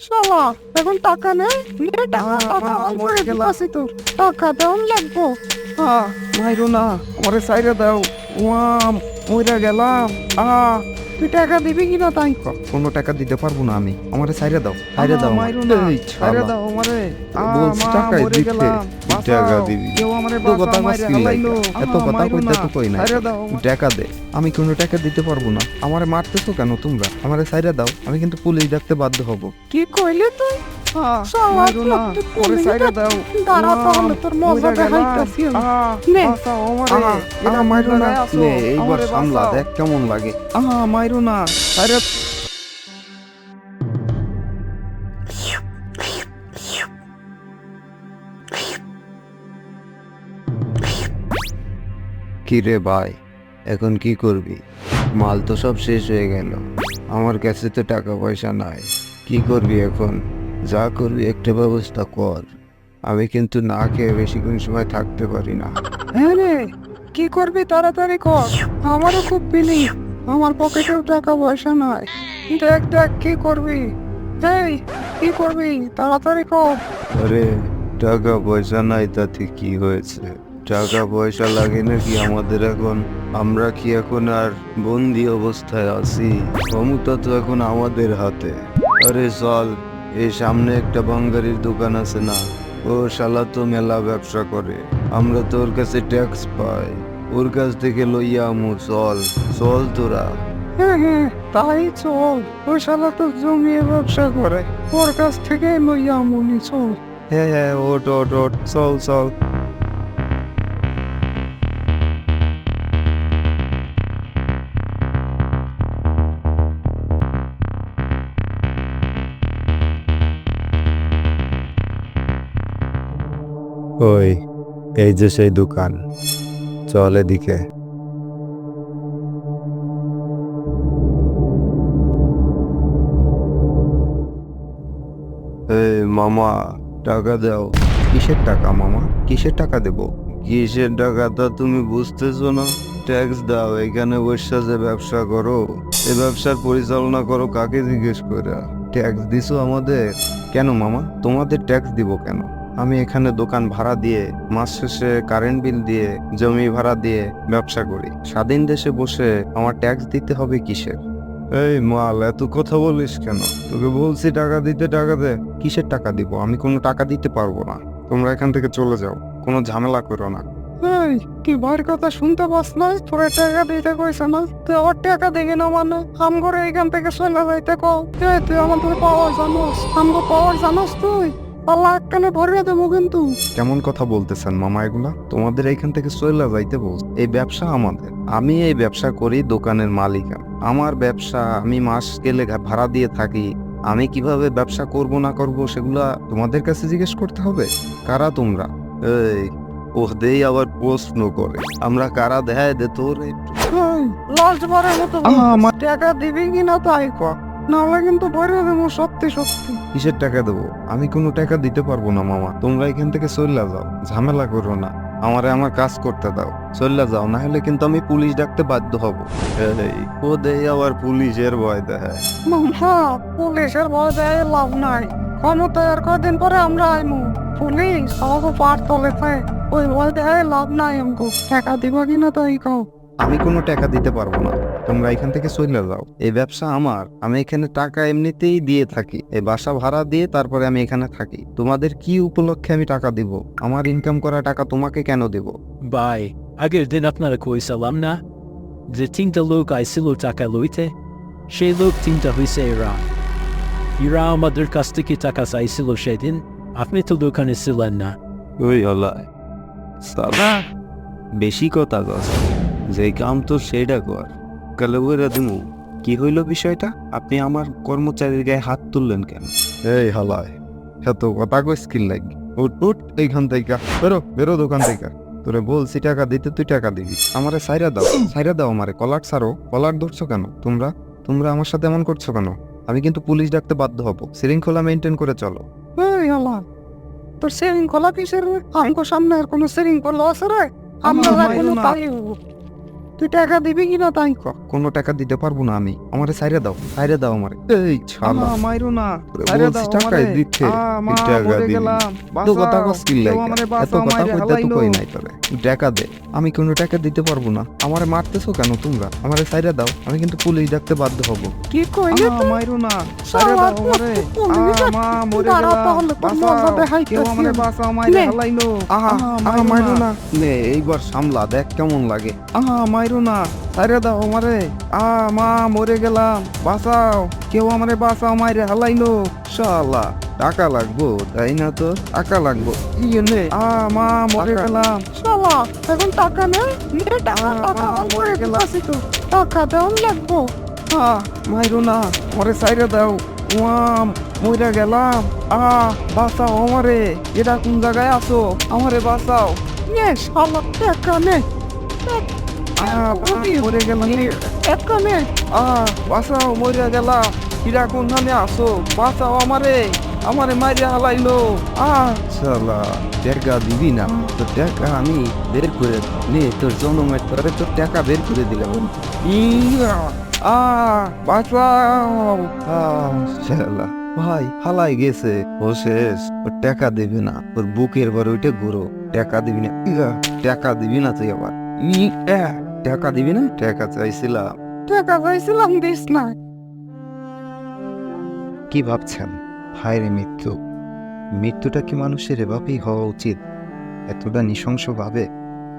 শালা এখন টাকা নেই? নে টাকা টাকা মরে গেলাম। আছে তো। টাকা দেওয়ান লাগবো। আ মাইরো না আমারে সাইরে দাও। ওয়াম মইরা গেলাম। আ তুই টাকা দিবি কিনা তাই? কোন কোনো টাকা দিতে পারব না আমি। আমারে ছাইরা দাও ছাইরা দাও। মাইরো না এই দাও আমারে। বলছ টাকা দিতে। টাকা দিবি? কেউ আমারে এত কথা মাইরা হালাইলো। এত কথা কইতে তো কই না টাকা দে। আমি কোনো টাকা দিতে পারব না। আমারে মারতেছো কেন তোমরা? আমারে ছাইরা দাও। আমি কিন্তু পুলিশ ডাকতে বাধ্য হব। কি কইলে তুই? এইবার সামলা দেখ কেমন লাগে। আহা মাইরো না। সাইরে কি রে ভাই এখন কি করবি? মাল তো সব শেষ হয়ে গেল। আমার কাছে তো টাকা পয়সা নাই। কি করবি এখন? যা করবি একটা ব্যবস্থা কর। আমি কিন্তু না খেয়ে বেশিক্ষণ সময় থাকতে পারি না। হ্যাঁ রে কি করবি তাড়াতাড়ি কর। আমারও খুব বিলি আমার পকেটেও টাকা পয়সা নাই। দেখ দেখ কি করবি? এই কি করবি? তাড়াতাড়ি কর। আরে টাকা পয়সা নাই তাতে কি হয়েছে? টাকা পয়সা লাগে নাকি আমাদের এখন? আমরা কি এখন আর বন্দি অবস্থায় আছি? ক্ষমতা তো এখন আমাদের হাতে। আরে চল এই সামনে একটা বাঙ্গারির দোকান আছে না? ও শালা তো মেলা ব্যবসা করে। আমরা তো ওর কাছে ট্যাক্স পাই। ওর কাছ থেকে লইয়া আমু চল। চল তোরা। হ্যাঁ হ্যাঁ তাই চল। ও শালা তো জমিয়ে ব্যবসা করে। ওর কাছ থেকে লইয়া মনি চল। হ্যাঁ হ্যাঁ ওট ওট ওট চল চল। ওই এই যে সেই দোকান। চল এদিকে। এই মামা টাকা দাও। কিসের টাকা মামা? কিসের টাকা দেব? কিসের টাকা তা তুমি বুঝতেছো না? ট্যাক্স দাও এখানে বসে যে ব্যবসা করো। এই ব্যবসার পরিচালনা করো কাকে জিজ্ঞেস করে ট্যাক্স দিছো আমাদের? কেন মামা? তোমাদের ট্যাক্স দিব কেন? আমি এখানে দোকান ভাড়া দিয়ে, মাস শেষে কারেন্ট বিল দিয়ে, জমি ভাড়া দিয়ে ব্যবসা করি। স্বাধীন দেশে বসে আমার ট্যাক্স দিতে হবে কিসের? এই মাল, এত কথা বলিস কেন? তোকে বলছি টাকা দিতে, টাকা দে। কিসের টাকা দিব? আমি কোনো টাকা দিতে পারব না। তোমরা এখান থেকে চলে যাও। কোনো ঝামেলা করো না। এই কি ভাইয়ের কথা শুনতে পাস না? তোরে টাকা দিতে কইছে না? তুই আবার টাকা দিবি না মানে? আম করে এখান থেকে চলে যাইতে কও। তুই আমাদের পাওয়ার জানোস? আমগো পাওয়ার জানোস তুই? আল্লাহ একখানে ভরিয়ে দেবো কিন্তু। কেমন কথা বলতেছেন মামা এগুলা? তোমাদের এইখান থেকে চলে যাইতে বল এই ব্যবসা আমাদের। আমি এই ব্যবসা করি দোকানের মালিক। আমার ব্যবসা আমি মাস গেলে ভাড়া দিয়ে থাকি। আমি কীভাবে ব্যবসা করব না করব সেগুলা তোমাদের কাছে জিজ্ঞেস করতে হবে? কারা তোমরা? এই ওদেই আবার প্রশ্ন করে। আমরা কারা দেয় দে তোর বারের মতো টাকা দিবি কিনা তাই কর। নাহলে কিন্তু ভরিয়ে দেবো সত্যি সত্যি। কিসের টাকা দেবো? আমি কোনো টাকা দিতে পারব না মামা। তোমরা এখান থেকে চলে যাও। ঝামেলা করো না। আমারে আমার কাজ করতে দাও। চলে যাও না হলে কিন্তু আমি পুলিশ ডাকতে বাধ্য হব। এই ও দেই আবার পুলিশের ভয় দেখায়। মামা পুলিশের ভয় দেয় লাভ নাই। ক্ষমতায় আর কদিন পরে আমরা আইমু। পুলিশ আমাকে পার তোলেছে। ওই ভয় দেয় লাভ নাই আমাকে। টাকা দিব কিনা তাই কও। আমি কোনো টাকা দিতে পারব না। তোমরা এখান থেকে চলে যাও। এই ব্যবসা আমার। আমি এখানে টাকা এমনিতেই দিয়ে থাকি। এই বাসা ভাড়া দিয়ে তারপরে আমি এখানে থাকি। তোমাদের কি উপলক্ষে আমি টাকা দিব? আমার ইনকাম করা টাকা তোমাকে কেন দেব? বাই আগের দিন আপনারা কইছিলাম না যে তিনটা লোক আইছিল টাকা লইতে? সেই লোক তিনটা হইছে এরা। এরা আমাদের কাছ থেকে টাকা চাইছিল সেদিন। আপনি তো দোকানে ছিলেন না। ওই হলায়। সালা বেশি কথা কস যে কাম তো সেইটা কর। কালে বইরা দিমু। কি হইল বিষয়টা? আপনি আমার কর্মচারীর গায়ে হাত তুললেন কেন? এই হালায় এত কথা কইস স্কিল লাগি উঠ উঠ এইখান থেকে। বেরো বেরো দোকান থেকে। তোরে বলছি টাকা দিতে তুই টাকা দিবি। আমারে সাইরা দাও সাইরা দাও আমারে। কলার ছাড়ো। কলার ধরছো কেন? তোমরা তোমরা আমার সাথে এমন করছ কেন? আমি কিন্তু পুলিশ ডাকতে বাধ্য হব। শৃঙ্খলা মেনটেন করে চলো। এই আল্লাহ তোর সেভিং খোলা কিসের? রে? আমগো সামনে আর কোনো সেভিং খোলা আছে রে? আমরা আমার এখনও মাইরো না। তাই হব। তুই টাকা দিবি কিনা তাই ক কোনো টাকা দিতে পারব না আমি আমারে সাইরে দাও সাইরে দাও আমারে এই ছালা মাইরো না সাইরে দাও টাকাই আমারে। দিতে, টাকা দিবি। গেলাম। কথা। কস কি লাগে? এত কথা কইতে তো কই নাই তোরে টাকা দে আমি কোনো টাকা দিতে পারব না আমারে মারতেছো কেন তোমরা আমারে সাইরে দাও আমি কিন্তু পুলিশ ডাকতে বাধ্য হব কি কইলি আহা, তুই মাইরো না সাইরে দাও আমারে মা, মরে গেলাম। তাহলে তোর বাঁচাও। মজা দেখাইতেছি কেউ আমারে আমি। বাঁচাও, মাইরে নে। হালাইলো। আহা আহা, মাইরো না। না নে এইবার সামলা দেখ কেমন লাগে আহা মাইরো না। সাইরে দাও আমারে। আ মা মরে গেলাম। বাঁচাও। কেউ আমারে বাঁচাও মাইরে হালাইলো। শালা টাকা লাগবো তাই না তো টাকা লাগবো। ইয়ে নে আ মা মরে গেলাম। শালা এখন টাকা নে নে টাকা টাকা মরে গেলাম। তো। টাকা দেওয়ার লাগবো। আ মাইরো না। মরে সাইরে দাও। ওয়াম মরে গেলাম। আ বাঁচাও আমারে। এটা কোন জায়গায় আছো? আমারে বাঁচাও। নে শালা টাকা নে। আমারে আমারে আ টাকা দিবি না টাকা আমি বের করে তোর টাকা বের করে দিলাম ভাই হালাই গেছে ও শেষ ওর টাকা দিবি না ওর বুকের বার ওইটা ঘুরো টাকা দিবি না টাকা দিবি না তুই আবার ই, টাকা দিবি না? টাকা চাইছিলাম। টাকা চাইছিলাম দিস না কি ভাবছেন? হায়রে মৃত্যু। মৃত্যুটা কি মানুষের এভাবেই হওয়া উচিত? এতটা নৃশংসভাবে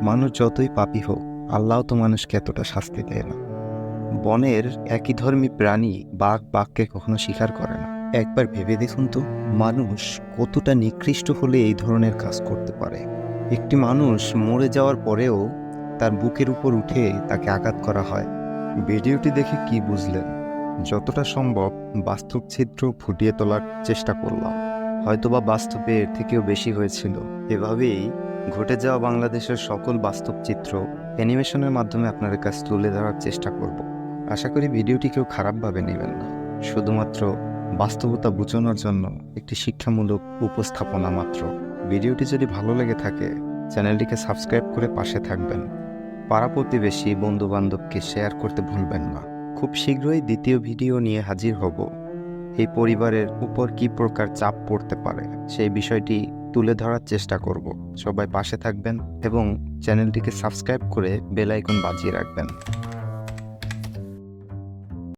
মানুষ যতই পাপী হোক আল্লাহ তো মানুষকে এতটা শাস্তি দেয় না। বনের একই ধর্মী প্রাণী বাঘ বাঘকে কখনো স্বীকার করে না। একবার ভেবে দেখুন তো মানুষ কতটা নিকৃষ্ট হলে এই ধরনের কাজ করতে পারে। একটি মানুষ মরে যাওয়ার পরেও তার বুকের উপর উঠে তাকে আঘাত করা হয়। ভিডিওটি দেখে কি বুঝলেন? যতটা সম্ভব বাস্তব চিত্র ফুটিয়ে তোলার চেষ্টা করলাম। হয়তোবা বাস্তবে এর থেকেও বেশি হয়েছিল। এভাবেই ঘটে যাওয়া বাংলাদেশের সকল বাস্তব চিত্র অ্যানিমেশনের মাধ্যমে আপনাদের কাছে তুলে ধরার চেষ্টা করব। আশা করি ভিডিওটি কেউ খারাপভাবে নেবেন না। শুধুমাত্র বাস্তবতা বোঝানোর জন্য একটি শিক্ষামূলক উপস্থাপনা মাত্র। ভিডিওটি যদি ভালো লেগে থাকে, চ্যানেলটিকে সাবস্ক্রাইব করে পাশে থাকবেন। পাড়া প্রতিবেশী বন্ধুবান্ধবকে শেয়ার করতে ভুলবেন না। খুব শীঘ্রই দ্বিতীয় ভিডিও নিয়ে হাজির হব। এই পরিবারের উপর কি প্রকার চাপ পড়তে পারে, সেই বিষয়টি তুলে ধরার চেষ্টা করব। সবাই পাশে থাকবেন এবং চ্যানেলটিকে সাবস্ক্রাইব করে বেল আইকন বাজিয়ে রাখবেন।